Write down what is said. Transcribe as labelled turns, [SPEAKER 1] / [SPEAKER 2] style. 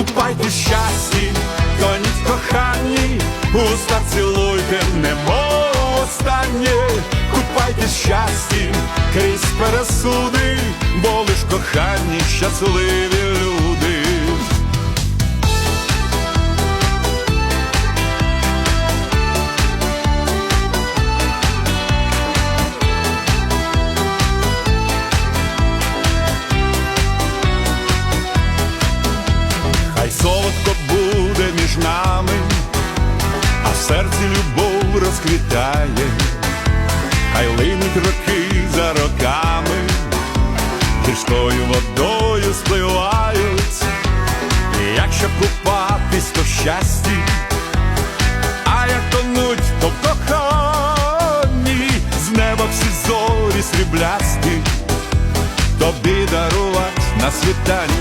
[SPEAKER 1] купайте щасті, тоніть коханні, уста цілуйте, немов останнє, купайте щасті, крізь пересуди, бо лиш коханні щасливі Хай солодко буде між нами, а в серці любов розквітає, хай линуть роки за роками, гірською водою спливають, і якщо купатись, то щасті, а як тонуть, то в коханні, з неба всі зорі сріблясті, тобі дарувати на світанні.